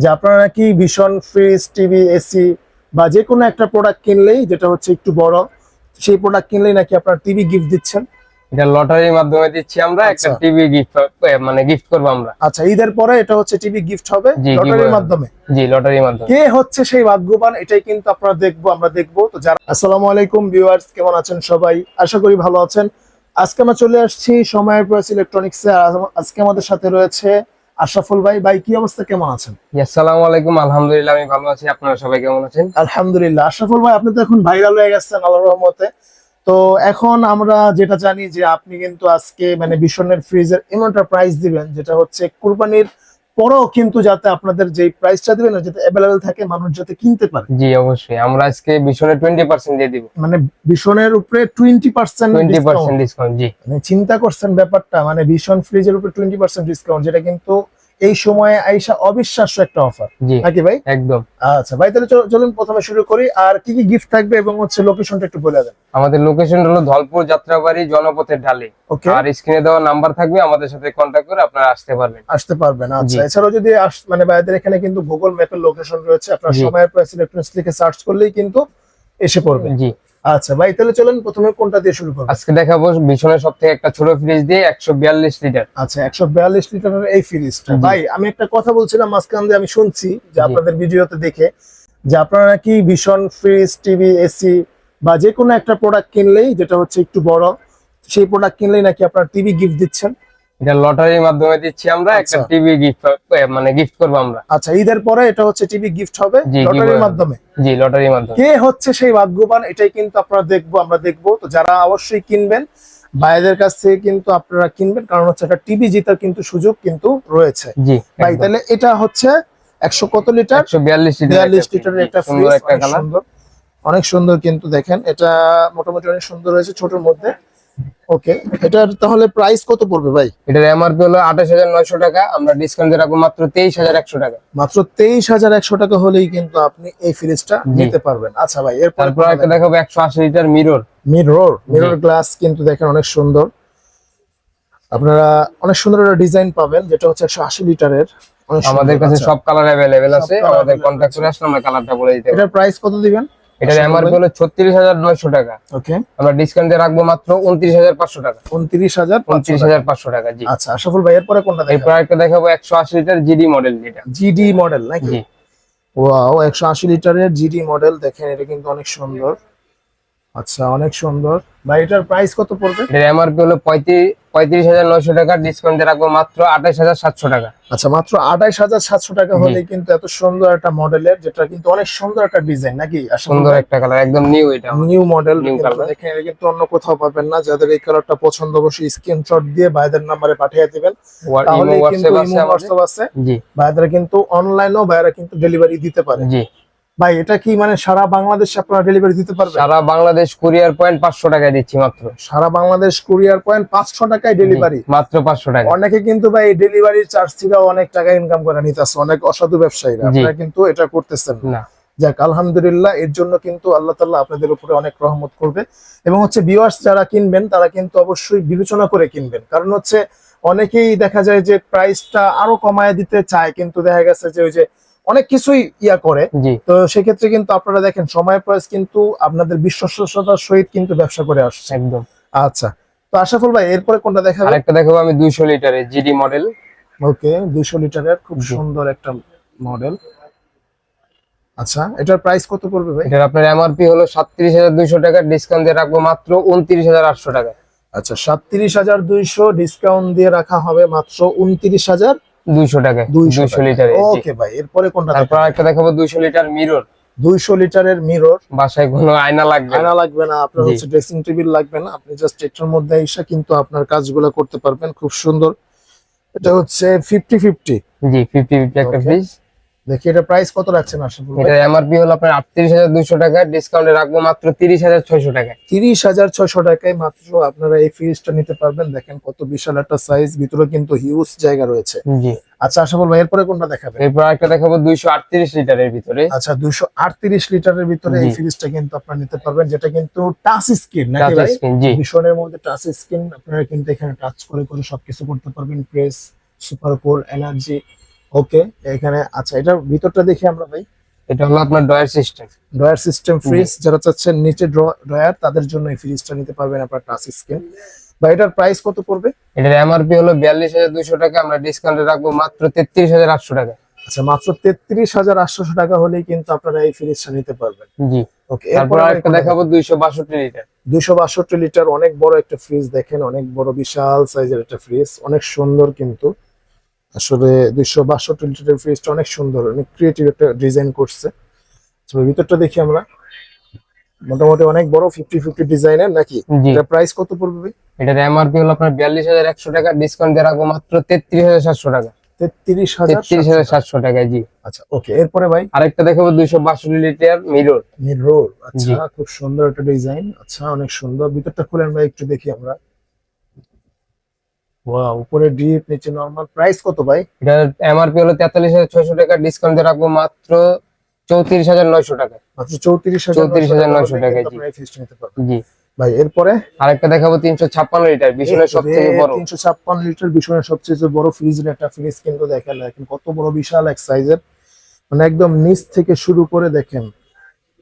যে আপনারা নাকি ভীষণ ফ্রিজ টিভি এসি বা যে কোনো একটা প্রোডাক্ট কিনলেই যেটা হচ্ছে একটু বড় সেই প্রোডাক্ট কিনলেই নাকি আপনারা টিভি গিফট দিচ্ছেন। এটা লটারির মাধ্যমে দিচ্ছি আমরা একটা আচ্ছা। টিভি গিফট মানে গিফট করব আমরা। আচ্ছা ঈদের পরে এটা হচ্ছে টিভি গিফট হবে লটারির মাধ্যমে। জি লটারির মাধ্যমে। কে হচ্ছে সেই ভাগ্যবান এটাই কিন্তু আপনারা দেখব আমরা দেখব। তো যারা আসসালামু আলাইকুম ভিউয়ার্স কেমন আছেন সবাই? আশা করি ভালো আছেন। আজকে আমরা চলে আসছি সময়ের প্রেস ইলেকট্রনিক্স আজকে আমাদের সাথে রয়েছে আশরাফুল ভাই ভাই কি অবস্থা? কেমন আছেন? আসসালামু আলাইকুম। আলহামদুলিল্লাহ আমি ভালো আছি। আপনারা সবাই কেমন আছেন? আলহামদুলিল্লাহ। আশরাফুল ভাই আপনি তো এখন ভাইরাল হয়ে গেছেন আল্লাহর রহমতে। তো এখন আমরা যেটা জানি যে আপনি কিন্তু আজকে মানে বিশ্বনের ফ্রিজের এমন একটা প্রাইস দিবেন যেটা হচ্ছে কুরবানির পরেও কিন্তু যাতে আপনাদের যে প্রাইসটা দিবেন না যাতে অ্যাভেলেবেল থাকে মানুষ যাতে কিনতে পারে। জি অবশ্যই। আমরা আজকে টোয়েন্টি পার্সেন্ট দিয়ে দিব। মানে ভীষণের উপরে twenty percent twenty percent discount জি। মানে চিন্তা করছেন ব্যাপারটা মানে ভীষণ ফ্রিজের উপরে টোয়েন্টি পার্সেন্ট ডিসকাউন্ট যেটা কিন্তু এই সময়ে আইসা অবিশ্বাস্য একটা অফার নাকি ভাই? একদম। আচ্ছা ভাই তাহলে চল- চলুন প্রথমে শুরু করি। আর কি কি গিফট থাকবে এবং হচ্ছে লোকেশনটা একটু বলে দেন। আমাদের লোকেশন হলো ধলপুর যাত্রাবাড়ি জনপথের ঢালে। ওকে আর স্ক্রিনে দেওয়া নাম্বার থাকবে আমাদের সাথে কন্ট্যাক্ট করে আপনারা আসতে পারবেন। আসতে পারবেন আচ্ছা। এছাড়াও যদি মানে ভাইদের এখানে কিন্তু গুগল ম্যাপের লোকেশন রয়েছে আপনার। সময়ের প্রাইস ইলেকট্রনিক্স লিখে সার্চ করলেই কিন্তু এসে পড়বে। জি। আচ্ছা ভাই তাহলে চলেন প্রথমে কোনটা দিয়ে শুরু করব? আজকে দেখাবো ভীষণের সব থেকে একটা ছোট ফ্রিজ দিয়ে একশো বিয়াল্লিশ লিটার আচ্ছা একশো বিয়াল্লিশ লিটারের এই ফ্রিজটা ভাই আমি একটা কথা বলছিলাম মাঝখান দিয়ে আমি শুনছি যে। আপনাদের ভিডিওতে দেখে যে আপনারা নাকি ভীষণ ফ্রিজ টিভি এসি বা যে কোনো একটা প্রোডাক্ট কিনলেই যেটা হচ্ছে একটু বড় সেই প্রোডাক্ট কিনলেই নাকি আপনারা টিভি গিফট দিচ্ছেন। এটা লটারির মাধ্যমে দিচ্ছি আমরা একটা আচ্ছা। টিভি গিফট মানে গিফট করব আমরা। আচ্ছা ঈদের পরে এটা হচ্ছে টিভি গিফট হবে লটারির মাধ্যমে। জি লটারির মাধ্যমে। কে হচ্ছে সেই ভাগ্যবান এটাই কিন্তু আপনারা দেখব আমরা দেখব। তো যারা অবশ্যই কিনবেন ভাইদের কাছ থেকে কিন্তু আপনারা কিনবেন কারণ হচ্ছে একটা টিভি জেতার কিন্তু সুযোগ কিন্তু রয়েছে। জি ভাই তাহলে এটা হচ্ছে একশো কত লিটার? বিয়াল্লিশ লিটার বিয়াল্লিশ লিটারের একটা অনেক সুন্দর। অনেক সুন্দর কিন্তু দেখেন এটা মোটামুটি অনেক সুন্দর হয়েছে ছোটর মধ্যে। ওকে এটার তাহলে প্রাইস কত পড়বে ভাই? এটার এমআরপি হলো আঠাশ হাজার নয়শো টাকা আমরা ডিসকাউন্ট রাখব মাত্র তেইশ হাজার একশো টাকা। মাত্র তেইশ হাজার একশো টাকা হলেই কিন্তু আপনি এই ফ্রিজটা। নিতে পারবেন। আচ্ছা ভাই এরপর তারপর একটা দেখাবো একশো আশি litre mirror mirror mirror glass কিন্তু দেখেন অনেক সুন্দর। আপনারা অনেক সুন্দর একটা ডিজাইন পাবেন যেটা হচ্ছে একশো আশি লিটারের আমাদের কাছে আচ্ছা, সব কালার অ্যাভেলেবেল আছে আমাদের কন্ট্যাক্ট করে আসলে আমরা কালারটা বলে দিতে এটার প্রাইস কত দিবেন? এটার এমআরপি হলো ছত্রিশ হাজার নয়শো টাকা। ওকে। আমরা ডিসকাউন্ট রাখব মাত্র উনত্রিশ হাজার পাঁচশো টাকা। উনত্রিশ হাজার উনত্রিশ হাজার পাঁচশো টাকা জি। আচ্ছা আশাফুল ভাই এরপরে কোনটা এই প্রোডাক্টটা দেখাবো একশো আশি লিটার জিডি মডেল এটা জিডি মডেল নাকি? ওয়াও একশো আশি লিটারের জিডি মডেল দেখেন এটা কিন্তু অনেক সুন্দর। আচ্ছা অনেক সুন্দর। ভাই এটার প্রাইস কত পড়বে? এটার এমআরপি হলো? পঁয়ত্রিশ পঁয়ত্রিশ হাজার নয়শো টাকা ডিসকাউন্ট রাখব মাত্র আঠাশ হাজার সাতশো টাকা। আচ্ছা মাত্র আঠাইশ হাজার সাতশো টাকা হলে কিন্তু এত সুন্দর একটা মডেলের যেটা কিন্তু অনেক সুন্দর একটা ডিজাইন নাকি? সুন্দর একটা কালার একদম নিউ এটা। New model. দেখেন এটা কিন্তু অন্য কোথাও পাবেন না। যাদের এই কালারটা পছন্দ অবশ্যই স্ক্রিনশট দিয়ে ভাইদের নাম্বারে পাঠিয়ে দিবেন। তাহলে কিন্তু হোয়াটসঅ্যাপ আছে আমাদের? হোয়াটসঅ্যাপ আছে। জি। ভাইদের কিন্তু অনলাইনেও ভাইরা কিন্তু ডেলিভারি দিতে পারে। জি। ভাই এটা কি মানে সারা বাংলাদেশে আপনারা ডেলিভারি দিতে পারবেন? সারা বাংলাদেশ কুরিয়ার পয়েন্ট পাঁচশো টাকায় দিচ্ছি মাত্র। সারা বাংলাদেশ কুরিয়ার পয়েন্ট পাঁচশো টাকায় ডেলিভারি মাত্র পাঁচশো টাকা অনেকে কিন্তু ভাই ডেলিভারি চার্জ থেকেও অনেক টাকা ইনকাম করে নিতেছে অনেক অসাধু ব্যবসায়ীরা। আপনারা কিন্তু এটা করতেছেন না। না। যাক আলহামদুলিল্লাহ এর জন্য কিন্তু আল্লাহ তাল্লাহ আপনাদের উপরে অনেক রহমত করবে। এবং হচ্ছে ভিউয়ার্স যারা কিনবেন তারা কিন্তু অবশ্যই বিবেচনা করে কিনবেন। কারণ হচ্ছে অনেকেই দেখা যায় যে প্রাইসটা আরও কমায় দিতে চায় কিন্তু দেখা গেছে যে ওই যে অনেক কিছুই ইয়া করে। তো সেক্ষেত্রে কিন্তু আপনারা দেখেন সময় প্রাইস কিন্তু আপনাদের বিশ্বস্ততার সহিত কিন্তু ব্যবসা করে আসছে। একদম। আচ্ছা তো আশাফুল ভাই এরপরে কোনটা দেখাবেন? আরেকটা দেখাবো আমি দুইশো লিটারের জিডি মডেল ওকে দুইশো লিটারের খুব সুন্দর একটা মডেল আচ্ছা এটার প্রাইস কত পড়বে ভাই? এটার আপনার এমআরপি হলো সাতত্রিশ হাজার দুইশো টাকা ডিসকাউন্ট দিয়ে রাখব মাত্র উনত্রিশ হাজার আটশো টাকা। আচ্ছা সাতত্রিশ হাজার দুইশো ডিসকাউন্ট দিয়ে রাখা হবে মাত্র উনত্রিশ হাজার দুইশো টাকা দুইশো দুইশো লিটারের ওকে ভাই এরপরে কোনটা তারপর আরেকটা দেখাবো দুইশো লিটার মিরর দুইশো লিটারের মিরর বাসায় কোনো আয়না লাগবে আয়না লাগবে না আপনার হচ্ছে ড্রেসিং টেবিল লাগবে না। আপনি জাস্ট এটার মধ্যে এসে কিন্তু আপনার কাজগুলো করতে পারবেন খুব সুন্দর। এটা হচ্ছে ফিফটি ফিফটি জি ফিফটি ফিফটি একটা Okay. দেখি এটা প্রাইস কত রাখছেন আশাফুল ভাই এটার এমআরপি হলো আপনার আটত্রিশ হাজার দুইশো টাকা ডিসকাউন্টে রাখব মাত্র তিরিশ হাজার ছয়শো টাকায়। মাত্র আপনারা এই ফ্রিজটা নিতে পারবেন। দেখেন কত বিশাল একটা সাইজ ভিতরে কিন্তু হিউজ জায়গা রয়েছে। জি। আচ্ছা আশাফুল ভাই এরপরে কোনটা দেখাবেন? এরপর আরেকটা দেখাবো দুইশো আটত্রিশ লিটারের ভিতরে। আচ্ছা দুইশো আটত্রিশ লিটারের ভিতরে এই। ফ্রিজটা কিন্তু আপনারা নিতে পারবেন যেটা কিন্তু টাচ স্ক্রিন নাকি টাচ ভাই? স্ক্রিন জি। ভীষণের মধ্যে টাচ স্ক্রিন আপনারা কিন্তু এখানে টাচ করে করে সবকিছু করতে পারবেন। Press super cool energy okay এখানে আচ্ছা এটার ভিতরটা দেখি আমরা ভাই। এটা হলো আপনার drawer system. Drawer system fridge যারা চাচ্ছেন নিচে ড্রয়ার তাদের জন্য এই ফ্রিজটা নিতে পারবেন আপনার টাচ স্ক্রিন। বা এটার প্রাইস কত পড়বে? এটার এমআরপি হলো বিয়াল্লিশ হাজার দুশো টাকা আমরা ডিসকাউন্টে রাখব মাত্র তেত্রিশ হাজার আটশো টাকা। আচ্ছা মাত্র তেত্রিশ হাজার আটশো টাকা হলেই কিন্তু আপনারা এই ফ্রিজটা নিতে পারবেন। জি। ওকে তারপর এরপর আরেকটা দেখাবো দুইশো বাষট্টি লিটার। দুইশো বাষট্টি লিটার অনেক বড় একটা ফ্রিজ দেখেন অনেক বড় বিশাল সাইজের একটা ফ্রিজ অনেক সুন্দর কিন্তু। আসলে দুইশো বাষট্টি লিটারের ফ্রিজটা অনেক সুন্দর অনেক ক্রিয়েটিভ একটা ডিজাইন করছে। ভিতরটা দেখি আমরা। মোটামুটি অনেক বড় ফিফটি ফিফটি ডিজাইনের নাকি? জি। এটা প্রাইস কত পড়বে ভাই? এটার এমআরপি হলো আপনার বিয়াল্লিশ হাজার একশো টাকা ডিসকাউন্ট দিয়ে রাখব মাত্র তেত্রিশ হাজার সাতশো টাকা। তেত্রিশ হাজার তেত্রিশ হাজার সাতশো টাকা জি। আচ্ছা ওকে এরপরে ভাই? আরেকটা দেখাবো দুইশো বাষট্টি লিটার মিরর মিড আচ্ছা খুব সুন্দর একটা ডিজাইন আচ্ছা অনেক সুন্দর। ভিতরটা খুলেন ভাই একটু দেখি আমরা। ওয়াও উপরে ডিপ নিচে নরমাল প্রাইস কত ভাই? এটার এমআরপি হলো তেতাল্লিশ হাজার ছয়শো টাকা ডিসকাউন্ট দিয়ে রাখব মাত্র চৌত্রিশ হাজার নয়শো টাকা। মাত্র চৌত্রিশ হাজার 34,900 টাকা, জি। ফিসটা নিতে পারবেন। জি। ভাই এরপরে? আরেকটা দেখাবো তিনশো ছাপ্পান্ন লিটার বিশালের সব থেকে বড়। তিনশো ছাপ্পান্ন লিটার বিশনের সবচেয়ে বড় ফ্রিজের একটা ফ্রিজ কিন্তু দেখেন দেখেন কত বড় বিশাল এক সাইজের মানে একদম নিচ থেকে শুরু করে দেখেন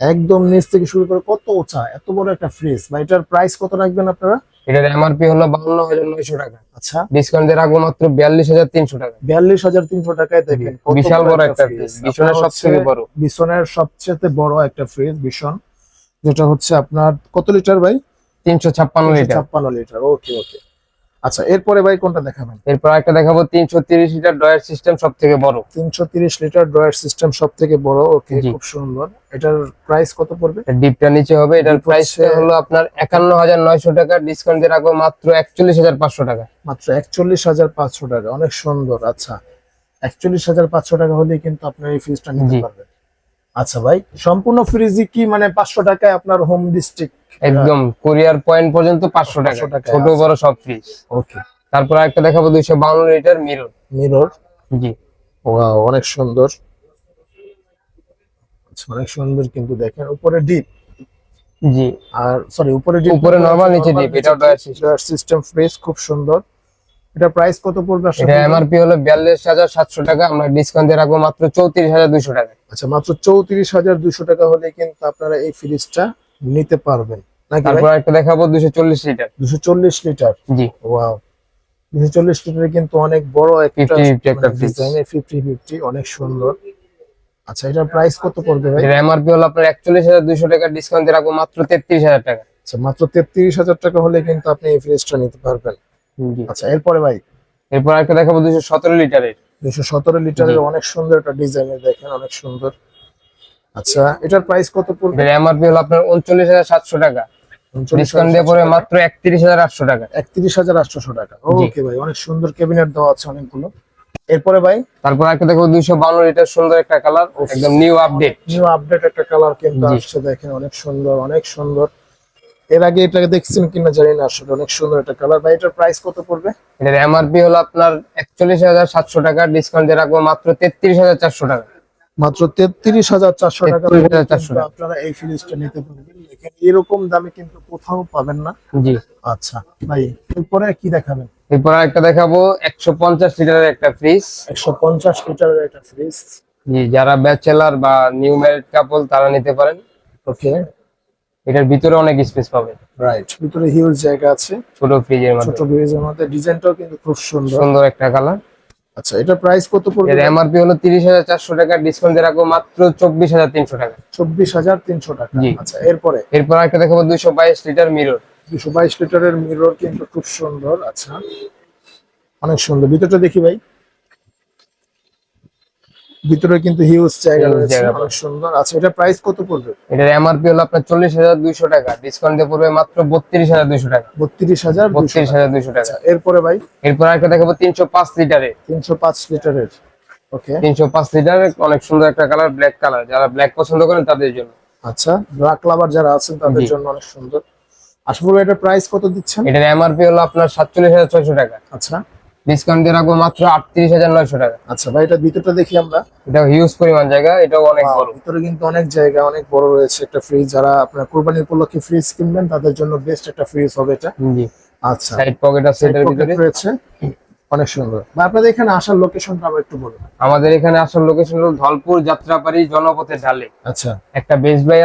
একদম নিচ থেকে শুরু করে কত উঁচা এত বড় একটা ফ্রিজ বা এটার প্রাইস কত রাখবেন আপনারা? এটার এমআরপি হলো বাউন্ন হাজার নয়শো টাকা। আচ্ছা। ডিসকাউন্ট দিয়ে রাখব মাত্র বিয়াল্লিশ হাজার তিনশো টাকা। বিয়াল্লিশ হাজার তিনশো টাকায় দেখেন বিশাল বড় একটা। ফ্রিজ বিশনের আপনার সব থেকে হচ্ছে বড়। বিশনের সবচেয়ে বড় একটা ফ্রিজ ভীষণ যেটা হচ্ছে আপনার কত লিটার ভাই? তিনশো ছাপ্পান্ন লিটার ছাপ্পান্ন লিটার ওকে ওকে আচ্ছা এরপরে ভাই কোনটা দেখাবেন? এরপর একটা দেখাবো তিনশো তিরিশ লিটার ডয়ার সিস্টেম সব থেকে বড়। তিনশো তিরিশ লিটার ড্রয়ার সিস্টেম সব থেকে বড় ওকে খুব সুন্দর। এটার প্রাইস কত পড়বে? ডিপটা নিচে হবে এটার প্রাইস হলো আপনার একান্ন হাজার নয়শো টাকা ডিসকাউন্ট দিয়ে রাখব মাত্র একচল্লিশ হাজার পাঁচশো টাকা। মাত্র একচল্লিশ হাজার পাঁচশো টাকা অনেক সুন্দর আচ্ছা। একচল্লিশ হাজার পাঁচশো টাকা হলেই কিন্তু আপনার এই ফ্রিজটা নিতে। পারবেন। আচ্ছা ভাই সম্পূর্ণ ফ্রিজই কি মানে পাঁচশো টাকায় আপনার হোম ডিস্ট্রিক্ট একদম কোরিয়ার পয়েন্ট পর্যন্ত পাঁচশো টাকা। ছোট বড় সব ফ্রিজ ওকে তারপর একটা দেখাবো দুইশো বাউন্ন লিটার মিরর মিরর জি। অনেক সুন্দর। আচ্ছা অনেক সুন্দর কিন্তু দেখেন উপরে ডিপ জি। আর সরি উপরে ডিপ উপরে normal, নিচে ডিপ dryer সিস্টেম ফ্রেশ খুব সুন্দর। এটা প্রাইস কত পড়বে এটা এমআরপি হলো বিয়াল্লিশ হাজার সাতশো টাকা আমরা ডিসকাউন্ট দিয়ে রাখব মাত্র চৌত্রিশ হাজার দুইশো টাকা। আচ্ছা মাত্র চৌত্রিশ হাজার দুশো টাকা হলে কিন্তু আপনারা এই ফ্রিজটা নিতে পারবেন। নাকি তারপর একটা দেখাবো দুশো চল্লিশ লিটার। দুশো চল্লিশ লিটার? জি। ওয়াও দুশো চল্লিশ লিটারে কিন্তু অনেক বড় একটা 50 fridge। ডিজাইনের ফিফটি ফিফটি অনেক সুন্দর। আচ্ছা এটার প্রাইস কত পড়বে ভাই? এটার এমআরপি হলো আপনার একচল্লিশ হাজার দুইশো টাকা ডিসকাউন্ট দিয়ে রাখব মাত্র তেত্রিশ হাজার টাকা। আচ্ছা মাত্র তেত্রিশ হাজার টাকা হলে কিন্তু আপনি এই ফ্রিজটা নিতে পারবেন। আচ্ছা এরপরে ভাই? এরপর একটা দেখাবো দুশো সতেরো লিটারের। দুশো সতেরো লিটারের। অনেক সুন্দর একটা ডিজাইনের দেখেন অনেক সুন্দর। আচ্ছা এটার প্রাইস কত পড়বে? এমআরপি হলো আপনার উনচল্লিশ হাজার সাতশো টাকা। ডিসকাউন্ট দিয়ে পরে মাত্র একত্রিশ হাজার আটশো টাকা। একত্রিশ হাজার আটশোশো টাকা। ওকে ভাই অনেক সুন্দর ক্যাবিনেট দেওয়া আছে অনেকগুলো। এরপরে ভাই? তারপর একটা দেখো দুইশো বাউন্ন লিটার সুন্দর একটা কালার। একদম নিউ আপডেট নিউ আপডেট একটা কালার কিন্তু আসছে দেখেন অনেক সুন্দর অনেক সুন্দর। এর আগে এটাকে দেখছেন কিনা জানি না আসলে অনেক সুন্দর একটা কালার ভাই এটার প্রাইস কত পড়বে? এটার এমআরপি হলো আপনার একচল্লিশ হাজার সাতশো টাকা ডিসকাউন্ট দিয়ে রাখব মাত্র তেত্রিশ হাজার চারশো টাকা। মাত্র তেত্রিশ হাজার চারশো টাকা 33,400 টাকা। আপনারা এই ফ্রিজটা নিতে পারবেন। এরকম দামে কিন্তু কোথাও পাবেন না। জি। আচ্ছা ভাই এরপরে কি দেখাবেন? এরপর একটা দেখাবো একশো পঞ্চাশ লিটারের একটা ফ্রিজ একশো পঞ্চাশ লিটারের একটা ফ্রিজ জি যারা ব্যাচেলার বা নিউ ম্যারিড কাপল তারা নিতে পারেন। ওকে এটার ভিতরে অনেক স্পেস পাবে রাইট ভিতরে হিউজ জায়গা আছে। ছোট ফ্রিজের ছোট মধ্যে ফ্রিজের মধ্যে। ডিজাইনটাও কিন্তু খুব সুন্দর। সুন্দর একটা কালার আচ্ছা এটা প্রাইস কত পড়বে? এর এমআরপি হলো তিরিশ হাজার চারশো টাকা ডিসকাউন্ট দিয়ে রাখব মাত্র চব্বিশ হাজার তিনশো টাকা। চব্বিশ হাজার তিনশো টাকা। আচ্ছা এরপরে? এরপর একটা দেখাবো দুইশো বাইশ লিটার মিরর দুশো বাইশ লিটারের মিরর কিন্তু খুব সুন্দর। আচ্ছা অনেক সুন্দর। ভিতরটা দেখি ভাই। ভিতরে কিন্তু হিউজ জায়গা রয়েছে অনেক সুন্দর। আচ্ছা এটা প্রাইস কত পড়বে? এটার এমআরপি হলো আপনার চল্লিশ হাজার দুইশো টাকা ডিসকাউন্ট দিয়ে পড়বে মাত্র বত্রিশ হাজার দুইশো টাকা। বত্রিশ হাজার বত্রিশ হাজার দুইশো টাকা। আচ্ছা এরপরে ভাই? এরপর একটা দেখাবো তিনশো পাঁচ লিটারে তিনশো পাঁচ লিটারের। ওকে তিনশো পাঁচ লিটার অনেক সুন্দর একটা কালার ব্ল্যাক কালার যারা ব্ল্যাক পছন্দ করেন তাদের জন্য। আচ্ছা ব্ল্যাক লাভার যারা আছেন তাদের জন্য অনেক সুন্দর। করব এটার প্রাইস কত দিচ্ছেন? এটার এমআরপি হলো আপনার সাতচল্লিশ হাজার ছয়শো টাকা। আচ্ছা। ডিসকাউন্ট দিয়ে রাখব মাত্র আটত্রিশ হাজার নয়শো টাকা। আচ্ছা ভাই এটা ভিতরটা দেখি আমরা। এটা হিউজ পরিমাণ জায়গা এটাও অনেক বড়। ভিতরে কিন্তু অনেক জায়গা অনেক বড় রয়েছে একটা ফ্রিজ যারা আপনার কোরবানির উপলক্ষে ফ্রিজ কিনবেন তাদের জন্য বেস্ট একটা ফ্রিজ হবে এটা। জি। আচ্ছা। সাইড পকেট আছে এটার ভিতরে। রয়েছে। অনেক সুন্দর। বা আপনাদের এখানে আসার লোকেশনটা আমরা একটু বলুন। আমাদের এখানে আসার লোকেশন হলো ধলপুর যাত্রাবাড়ি জনপথে ঢালে। আচ্ছা। একটা বেস বাই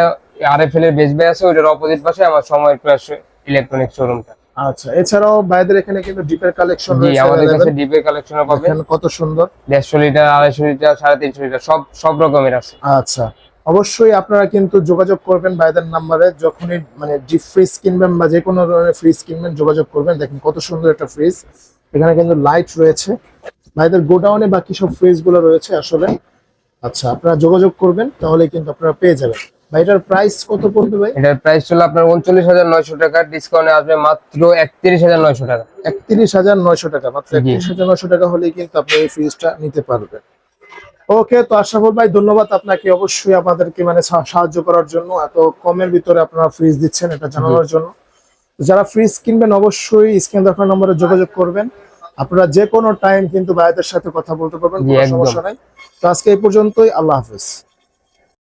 আরএফএল এর বেস বাই আছে ওইটার অপোজিট পাশে আমার সময় প্লাস ইলেকট্রনিক শোরুমটা আচ্ছা এছাড়াও ভাইদের এখানে কিন্তু ডিপের কালেকশন রয়েছে আমাদের কাছে available। ডিপে কালেকশনও পাবে দেখেন কত সুন্দর। দেড়শো লিটার আড়াইশো লিটার সাড়ে তিনশো লিটার সব সব রকমের আছে। আচ্ছা অবশ্যই আপনারা কিন্তু যোগাযোগ করবেন ভাইদের নাম্বারে যখনই মানে ডিপ ফ্রিজ কিনবেন বা যে কোনো ধরনের ফ্রিজ কিনবেন যোগাযোগ করবেন। দেখেন কত সুন্দর একটা ফ্রিজ এখানে কিন্তু লাইট রয়েছে। ভাইদের গোডাউনে বাকি সব ফ্রিজগুলো রয়েছে আসলে। আচ্ছা আপনারা যোগাযোগ করবেন তাহলে কিন্তু আপনারা পেয়ে যাবেন। ভাইটার প্রাইস কত পড়বে ভাই? এটার প্রাইস ছিল আপনার উনচল্লিশ হাজার নয়শো টাকা। ডিসকাউন্টে আসবে মাত্র একত্রিশ হাজার নয়শো টাকা। মাত্র জি। একত্রিশ হাজার নয়শো টাকা হলেই কিন্তু আপনি এই ফ্রিজটা নিতে পারবেন। ওকে তো আশরাফুল ভাই ধন্যবাদ আপনাকে অবশ্যই আমাদেরকে মানে সাহায্য করার জন্য। এত কমের ভিতরে আপনারা ফ্রিজ দিচ্ছেন এটা জানানোর জন্য। যারা ফ্রিজ কিনবেন অবশ্যই স্ক্রিন দেখার নম্বরে যোগাযোগ করবেন। আপনারা যে কোনো টাইম কিন্তু ভাইদের সাথে কথা বলতে পারবেন কোনো সমস্যা নাই। তো আজকে এই পর্যন্তই আল্লাহ হাফেজ।